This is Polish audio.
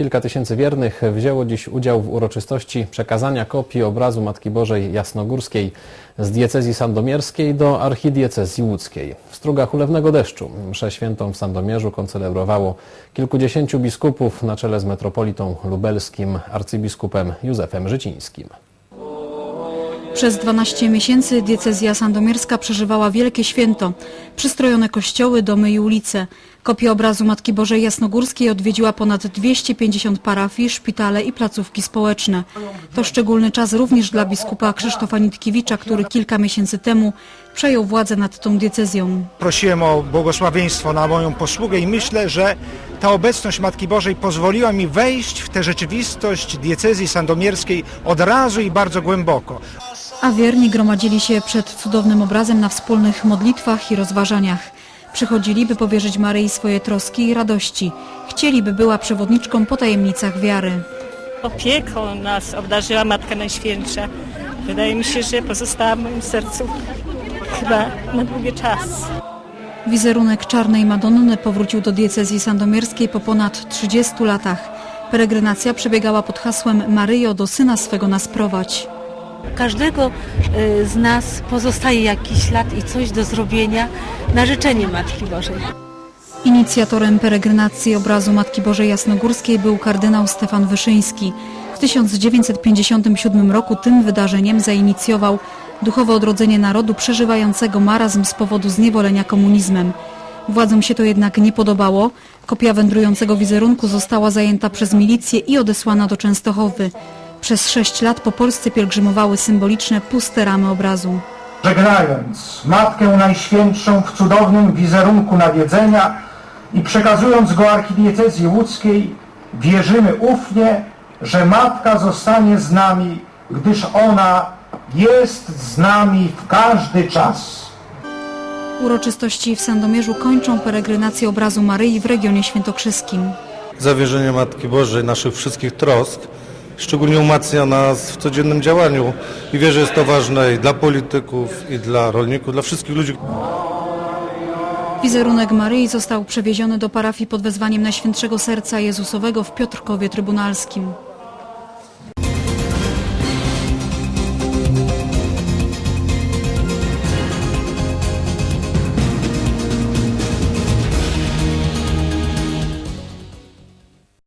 Kilka tysięcy wiernych wzięło dziś udział w uroczystości przekazania kopii obrazu Matki Bożej Jasnogórskiej z diecezji sandomierskiej do archidiecezji łódzkiej. W strugach ulewnego deszczu mszę świętą w Sandomierzu koncelebrowało kilkudziesięciu biskupów na czele z metropolitą lubelskim arcybiskupem Józefem Życińskim. Przez 12 miesięcy diecezja sandomierska przeżywała wielkie święto. Przystrojone kościoły, domy i ulice. Kopię obrazu Matki Bożej Jasnogórskiej odwiedziła ponad 250 parafii, szpitale i placówki społeczne. To szczególny czas również dla biskupa Krzysztofa Nitkiewicza, który kilka miesięcy temu przejął władzę nad tą diecezją. Prosiłem o błogosławieństwo na moją posługę i myślę, że ta obecność Matki Bożej pozwoliła mi wejść w tę rzeczywistość diecezji sandomierskiej od razu i bardzo głęboko. A wierni gromadzili się przed cudownym obrazem na wspólnych modlitwach i rozważaniach. Przychodzili, by powierzyć Maryi swoje troski i radości. Chcieli, by była przewodniczką po tajemnicach wiary. Opieką nas obdarzyła Matka Najświętsza. Wydaje mi się, że pozostała w moim sercu chyba na długi czas. Wizerunek Czarnej Madonny powrócił do diecezji sandomierskiej po ponad 30 latach. Peregrinacja przebiegała pod hasłem Maryjo, do Syna swego nas prowadź. Każdego y, z nas pozostaje jakiś ślad i coś do zrobienia na życzenie Matki Bożej. Inicjatorem peregrinacji obrazu Matki Bożej Jasnogórskiej był kardynał Stefan Wyszyński. W 1957 roku tym wydarzeniem zainicjował duchowe odrodzenie narodu przeżywającego marazm z powodu zniewolenia komunizmem. Władzom się to jednak nie podobało. Kopia wędrującego wizerunku została zajęta przez milicję i odesłana do Częstochowy. Przez sześć lat po Polsce pielgrzymowały symboliczne puste ramy obrazu. żegnając Matkę Najświętszą w cudownym wizerunku nawiedzenia i przekazując go archidiecezji łódzkiej, wierzymy ufnie, że Matka zostanie z nami, gdyż ona jest z nami w każdy czas. Uroczystości w Sandomierzu kończą peregrinację obrazu Maryi w regionie świętokrzyskim. zawierzenie Matki Bożej, naszych wszystkich trosk, szczególnie umacnia nas w codziennym działaniu i wierzę, że jest to ważne i dla polityków, i dla rolników, dla wszystkich ludzi. Wizerunek Maryi został przewieziony do parafii pod wezwaniem Najświętszego Serca Jezusowego w Piotrkowie Trybunalskim.